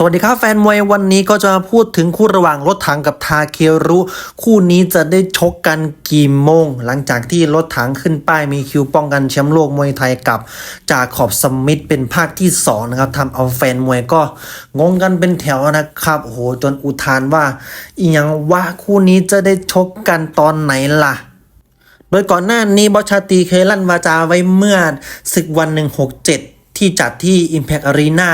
สวัสดีครับแฟนมวยวันนี้ก็จะมาพูดถึงคู่ระหว่างรถถังกับทาเครุ คู่นี้จะได้ชกกันกี่โมง หลังจากที่รถถังขึ้นป้ายมีคิวป้องกันแชมป์โลกมวยไทยกับจากขอบสมิธเป็นภาคที่2นะครับทำเอาแฟนมวยก็งงกันเป็นแถวนะครับโอ้โหจนอุทานว่าอีหยังว่าคู่นี้จะได้ชกกันตอนไหนล่ะโดยก่อนหน้านี้บอชาตีเคยลั่นวาจาไว้เมื่อศึกวันหนึ่งหกเจ็ด ที่จัดที่ Impact Arena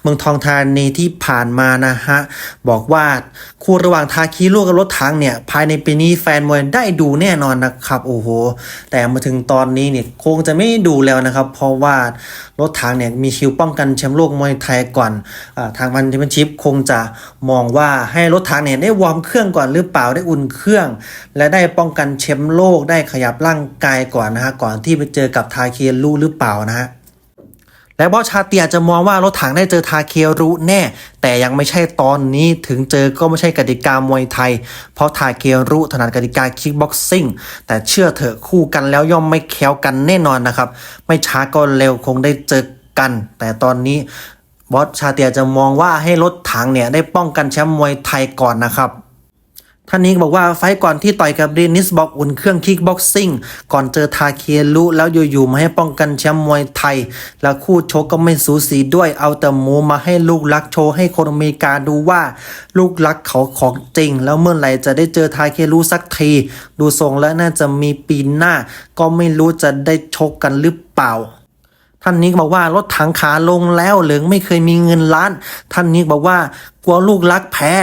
เมืองทองธานีที่ผ่านมานะฮะ บอกว่าคู่ระหว่างทาคีลูกกับรถถังเนี่ย ภายในปีนี้แฟนมวยได้ดูแน่นอนนะครับ โอ้โห แต่มาถึงตอนนี้เนี่ยคงจะไม่ดูแล้วนะครับ เพราะว่ารถถังเนี่ยมีคิวป้องกันแชมป์โลกมวยไทยก่อนอทางวันแชมเปี้ยนชิพคงจะมองว่าให้รถถังเนี่ยได้วอร์มเครื่องก่อนหรือเปล่าได้อุ่นเครื่อง และได้ป้องกันแชมป์โลกได้ขยับร่างกายก่อนนะฮะก่อนที่ไปเจอกับทาเคลูหรือเปล่านะฮะ และบอสชาเตียจะมองว่ารถถังได้เจอทาเครุแน่ แต่ยังไม่ใช่ตอนนี้ถึงเจอก็ไม่ใช่กติกามวยไทย เพราะทาเครุถนัดกติกาคิกบ็อกซิ่งแต่เชื่อเถอะคู่กันแล้วย่อมไม่แค้วกันแน่นอนนะครับ ไม่ช้าก็เร็วคงได้เจอกัน แต่ตอนนี้บอสชาเตียจะมองว่าให้รถถังเนี่ยได้ป้องกันแชมป์มวยไทยก่อนนะครับ ท่านนี้บอกว่าไฟก่อนที่ต่อยกับเดนิสบอกอุ่นเครื่องคิกบ็อกซิ่งก่อนเจอทาเคลุแล้วอยู่ๆมาให้ป้องกันแชมป์มวยไทย แล้วคู่ชกก็ไม่สูสีด้วยเอาแต่หมูมาให้ลูกรักโชว์ให้คนอเมริกาดูว่า ลูกรักเขาของจริง แล้วเมื่อไหร่จะได้เจอทาเคลุสักที ดูทรงแล้วน่าจะมีปีหน้า ก็ไม่รู้จะได้ชกกันหรือเปล่าท่านนี้บอกว่ารถถังขาลงแล้วเหลืองไม่เคยมีเงินล้าน ท่านนี้บอกว่ากลัวลูกรักแพ้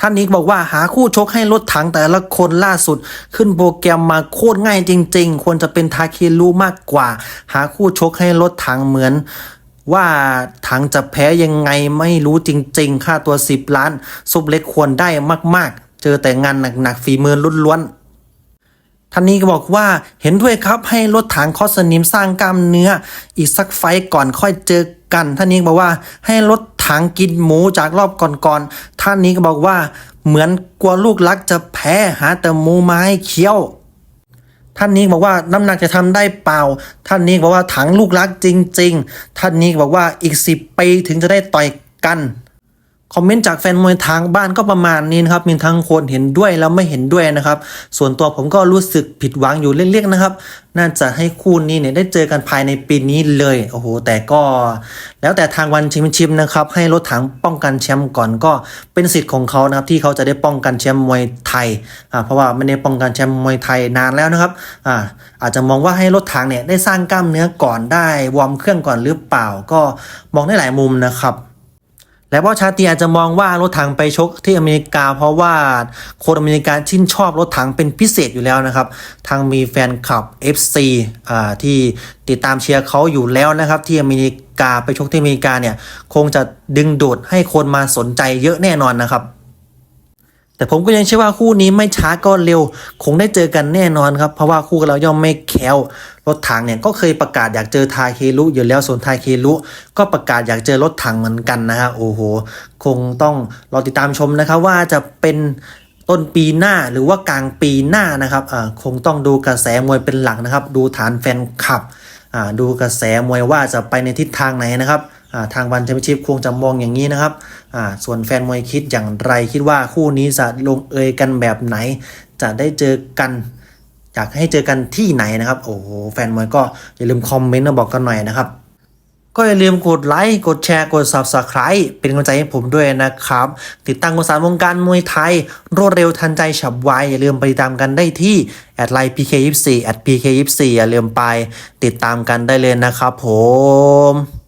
ท่านนี้บอกว่าหาคู่ชกให้รถถังแต่ละคนล่าสุด ขึ้นโปรแกรมมาโคตรง่ายจริง ๆ ควรจะเป็นทาเคลุมากกว่า หาคู่ชกให้รถถังเหมือน ว่าถังจะแพ้ยังไงไม่รู้จริง ๆ ค่าตัว 10 ล้าน ซุปเล็กควรได้มากๆ เจอแต่งานหนักๆฝีมือล้วนๆท่านนี้ก็บอกว่าเห็นด้วยครับให้รถถังคอสนิมสร้างกล้ามเนื้อ อีกสักไฟก่อนค่อยเจอกันท่านนี้บอกว่าให้รถ ถังกินหมูจากรอบก่อนๆ ท่านนี้ก็บอกว่า เหมือนกลัวลูกรักจะแพ้หาแต่หมูไมาให้เคี้ยว ท่านนี้บอกว่าน้ำหนักจะทำได้เปล่า ท่านนี้บอกว่าถังลูกรักจริง ๆ ท่านนี้บอกว่าอีกสิบปีถึงจะได้ต่อยกัน คอมเมนต์จากแฟนมวยทางบ้านก็ประมาณนี้นะครับ มีทั้งคนเห็นด้วยแล้วไม่เห็นด้วยนะครับ ส่วนตัวผมก็รู้สึกผิดหวังอยู่เล็กๆนะครับ น่าจะให้คู่นี้เนี่ยได้เจอกันภายในปีนี้เลย โอ้โห แต่ก็ แล้วแต่ทางวันแชมชิพนะครับ ให้รถถังป้องกันแชมป์ก่อนก็เป็นสิทธิ์ของเขานะครับ ที่เขาจะได้ป้องกันแชมป์มวยไทย อ่า เพราะว่าไม่ได้ป้องกันแชมป์มวยไทยนานแล้วนะครับ อ่า อาจจะมองว่าให้รถถังเนี่ยได้สร้างกล้ามเนื้อก่อนได้วอร์มเครื่องก่อนหรือเปล่า ก็มองได้หลายมุมนะครับ และว่าชาติอาจจะมองว่ารถถังไปชกที่อเมริกา เพราะว่าคนอเมริกาชื่นชอบรถถังเป็นพิเศษอยู่แล้วนะครับ ทางมีแฟนคลับ FC อ่าที่ติดตามเชียร์เขาอยู่แล้วนะครับ ที่อเมริกาไปชกที่อเมริกาเนี่ย คงจะดึงดูดให้คนมาสนใจเยอะแน่นอนนะครับแต่ผมก็ยังเชื่อว่าคู่นี้ไม่ช้าก็เร็ว คงได้เจอกันแน่นอนครับ เพราะว่าคู่เราย่อมไม่แคล้ว รถถังเนี่ยก็เคยประกาศอยากเจอทาเคลุอยู่แล้วส่วนทาเคลุก็ประกาศอยากเจอรถถังเหมือนกันนะฮะโอ้โห คงต้องรอติดตามชมนะครับว่าจะเป็นต้นปีหน้าหรือว่ากลางปีหน้านะครับอ่าคงต้องดูกระแสมวยเป็นหลักนะครับ ดูฐานแฟนคลับอ่าดูกระแสมวยว่าจะไปในทิศทางไหนนะครับอ่าทางวันแชมเปี้ยนชิพคงจะมองอย่างนี้นะครับอ่าส่วนแฟนมวยคิดอย่างไรคิดว่าคู่นี้จะลงเอยกันแบบไหน จะได้เจอกัน อยากให้เจอกันที่ไหนนะครับ โอ้โหแฟนมวยก็อย่าลืมคอมเมนต์มาบอกกันหน่อยนะครับก็อย่าลืมกดไลค์ กดแชร์ กด Subscribe เป็นกำลังใจให้ผมด้วยนะครับ ติดตามข่าวสารวงการมวยไทย รวดเร็วทันใจฉับไว อย่าลืมไปติดตามกันได้ที่แอดไลน์ PK24 แอด PK24 อย่าลืมไปติดตามกันได้เลยนะครับผม